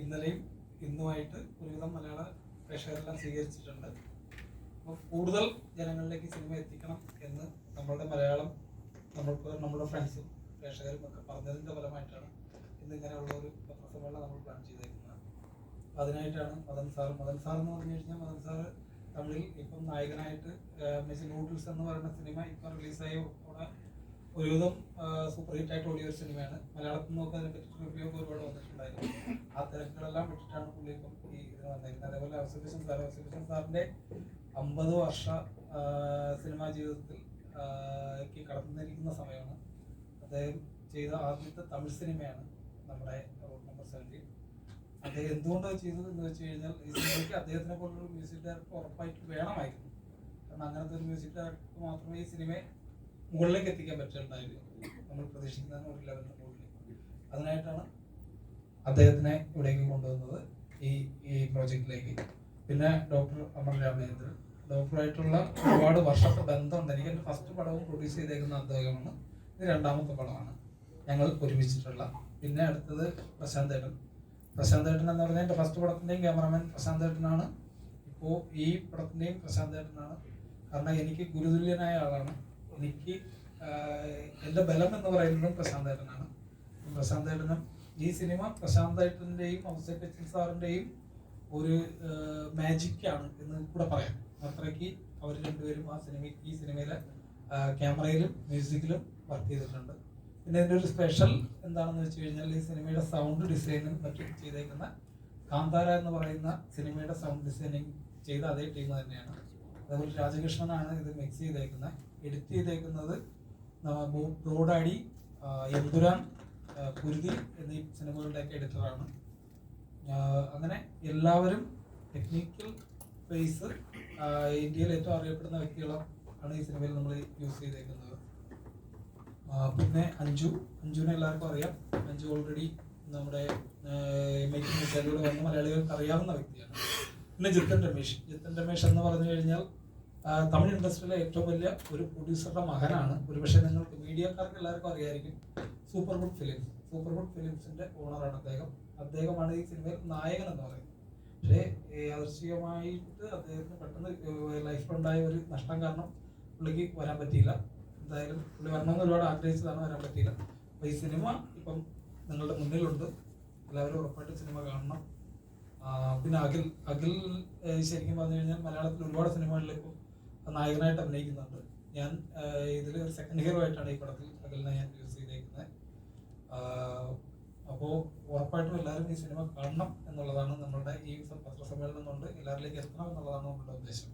ഇന്നലെയും ഇന്നുമായിട്ട് ഒരുവിധം മലയാള പ്രേക്ഷകരെല്ലാം സ്വീകരിച്ചിട്ടുണ്ട്. അപ്പോൾ കൂടുതൽ ജനങ്ങളിലേക്ക് സിനിമ എത്തിക്കണം എന്ന് നമ്മളുടെ മലയാളം നമ്മൾക്ക് നമ്മുടെ ഫ്രണ്ട്സും പ്രേക്ഷകരും ഒക്കെ പറഞ്ഞതിന്റെ ഫലമായിട്ടാണ് ഇന്ന് ഇങ്ങനെയുള്ള ഒരു പത്രസമ്മേളനം നമ്മൾ പ്ലാൻ ചെയ്തേക്കുന്നത്. അപ്പോൾ അതിനായിട്ടാണ് മദൻ സാർ മദൻ സാർ എന്ന് പറഞ്ഞു കഴിഞ്ഞാൽ മദൻ സാർ തമിഴിൽ ഇപ്പം നായകനായിട്ട് മെസ്സി നൂഡിൽസ് എന്ന് പറയുന്ന സിനിമ ഇപ്പം റിലീസായി അവിടെ ഒരുവിധം സൂപ്പർ ഹിറ്റ് ആയിട്ട് ഓടിയ ഒരു സിനിമയാണ്. മലയാളത്തിൽ നിന്നൊക്കെ അതിനെപ്പറ്റി റിവ്യൂ ഒക്കെ ഒരുപാട് വന്നിട്ടുണ്ടായിരുന്നു. തിരക്കുകളെല്ലാം വിട്ടിട്ടാണ് പുള്ളി ഇപ്പം ഈ ഇത് വന്നിരിക്കുന്നത്. അതേപോലെ ഔസഫിഷൻ സാർ ഔസഫിഷൻ സാറിന്റെ അമ്പത് വർഷ സിനിമാ ജീവിതത്തിൽ കടന്നിരിക്കുന്ന സമയമാണ്. അദ്ദേഹം ചെയ്ത ആദ്യത്തെ തമിഴ് സിനിമയാണ് നമ്മുടെ റോഡ് നമ്പർ സെവന്റീൻ അദ്ദേഹം എന്തുകൊണ്ടാണ് ചെയ്തത് എന്ന് വെച്ച് കഴിഞ്ഞാൽ ഈ സിനിമയ്ക്ക് അദ്ദേഹത്തിനെ പോലുള്ള മ്യൂസിക് ഡയറക്ടർ ഉറപ്പായിട്ട് വേണമായിരുന്നു. കാരണം അങ്ങനത്തെ ഒരു മ്യൂസിക് ഡയറക്ടർക്ക് മാത്രമേ ഈ സിനിമയെ മുകളിലേക്ക് എത്തിക്കാൻ പറ്റുന്നുണ്ടായിരുന്നു നമ്മൾ പ്രതീക്ഷിക്കുന്ന ഒരു ലെവലിന് മുകളിലേക്ക്. അതിനായിട്ടാണ് അദ്ദേഹത്തിനെ ഇവിടേക്ക് കൊണ്ടുവന്നത് ഈ ഈ പ്രോജക്റ്റിലേക്ക്. പിന്നെ ഡോക്ടർ അമർ രാമചന്ദ്രൻ. ഡോക്ടറായിട്ടുള്ള ഒരുപാട് വർഷത്തെ ബന്ധമുണ്ട് എനിക്ക് എന്റെ ഫസ്റ്റ് പടവും പ്രൊഡ്യൂസ് ചെയ്തേക്കുന്ന അദ്ദേഹമാണ്. ഇത് രണ്ടാമത്തെ പടമാണ്. ഞങ്ങൾ ഒരുമിച്ചിട്ടുള്ള. പിന്നെ അടുത്തത് പ്രശാന്ത് ഏട്ടൻ. പ്രശാന്ത് ഏട്ടൻ എന്ന് പറഞ്ഞാൽ എന്റെ ഫസ്റ്റ് പടത്തിന്റെയും ക്യാമറാമാൻ പ്രശാന്ത് ഏട്ടനാണ്. ഇപ്പോൾ ഈ പടത്തിന്റെയും പ്രശാന്ത് ഏട്ടനാണ്. കാരണം എനിക്ക് ഗുരുതുല്യനായ ആളാണ്. എനിക്ക് എന്റെ ബലം എന്ന് പറയുന്നതും പ്രശാന്ത് ഏട്ടനാണ്. പ്രശാന്ത് ഏട്ടനും ഈ സിനിമ പ്രശാന്ത് ഏട്ടന്റെയും ഔസേപ്പച്ചൻ സാറിന്റെയും ഒരു മാജിക്കാണ് എന്ന് കൂടെ പറയാം. അത്രയ്ക്ക് അവർ രണ്ടുപേരും ആ സിനിമ ഈ സിനിമയിലെ ക്യാമറയിലും മ്യൂസിക്കിലും വർക്ക് ചെയ്തിട്ടുണ്ട്. പിന്നെ ഇതിന്റെ ഒരു സ്പെഷ്യൽ എന്താണെന്ന് വെച്ച് കഴിഞ്ഞാൽ ഈ സിനിമയുടെ സൗണ്ട് ഡിസൈനും മറ്റും ചെയ്തേക്കുന്ന കാന്താര എന്ന് പറയുന്ന സിനിമയുടെ സൗണ്ട് ഡിസൈനിങ് ചെയ്ത അതേ ടീം തന്നെയാണ്. അതുപോലെ രാജകൃഷ്ണനാണ് ഇത് മിക്സ് ചെയ്തേക്കുന്നത്. എഡിറ്റ് ചെയ്തേക്കുന്നത് ബ്രോഡാടി ബോ- കുരുതി എന്നീ സിനിമകളുടെയൊക്കെ എഡിറ്ററാണ് അങ്ങനെ എല്ലാവരും ടെക്നിക്കൽ ഫേസ് ഇന്ത്യയിൽ ഏറ്റവും അറിയപ്പെടുന്ന വ്യക്തികളാണ് ഈ സിനിമയിൽ നമ്മൾ യൂസ് ചെയ്തേക്കുന്നത്. പിന്നെ അഞ്ജു. അഞ്ജുവിനെ എല്ലാവർക്കും അറിയാം. അഞ്ജു ഓൾറെഡി നമ്മുടെ മേക്കിംഗ് മിസൈലിലൂടെ മലയാളികൾക്ക് അറിയാവുന്ന വ്യക്തിയാണ്. പിന്നെ ജിത്തൻ രമേശ്. ജിത്തൻ രമേശ് എന്ന് പറഞ്ഞു കഴിഞ്ഞാൽ തമിഴ് ഇൻഡസ്ട്രിയിലെ ഏറ്റവും വലിയ ഒരു പ്രൊഡ്യൂസറുടെ മകനാണ്. ഒരുപക്ഷെ നിങ്ങൾക്ക് മീഡിയക്കാർക്ക് എല്ലാവർക്കും അറിയായിരിക്കും. Super good films super good ഫിലിംസിന്റെ ഓണറാണ് അദ്ദേഹം. അദ്ദേഹമാണ് ഈ സിനിമയിൽ നായകൻ എന്ന് പറയുന്നത്. പക്ഷേ യാദൃശ്ചികമായിട്ട് അദ്ദേഹത്തിന് പെട്ടെന്ന് ലൈഫിലുണ്ടായ ഒരു നഷ്ടം കാരണം പുള്ളിക്ക് വരാൻ പറ്റിയില്ല. എന്തായാലും പുള്ളി വരണമെന്ന് ഒരുപാട് ആഗ്രഹിച്ചതാണ് വരാൻ പറ്റിയില്ല. അപ്പോൾ ഈ സിനിമ ഇപ്പം നിങ്ങളുടെ മുന്നിലുണ്ട്. എല്ലാവരും ഉറപ്പായിട്ട് സിനിമ കാണണം. പിന്നെ അഖിൽ അഖിൽ ശരിക്കും പറഞ്ഞു കഴിഞ്ഞാൽ മലയാളത്തിൽ ഒരുപാട് സിനിമകളിൽ ഇപ്പോൾ നായകനായിട്ട് അഭിനയിക്കുന്നുണ്ട്. ഞാൻ ഇതിൽ സെക്കൻഡ് ഹീറോ ആയിട്ടാണ് ഈ പടത്തിൽ അഖിലിനെ ഞാൻ യൂസ് അപ്പോൾ ഉറപ്പായിട്ടും എല്ലാവരും ഈ സിനിമ കാണണം എന്നുള്ളതാണ് നമ്മളുടെ ഈ പത്രസമ്മേളനം കൊണ്ട് എല്ലാവരിലേക്ക് എത്തണം എന്നുള്ളതാണ് നമ്മുടെ ഉദ്ദേശം.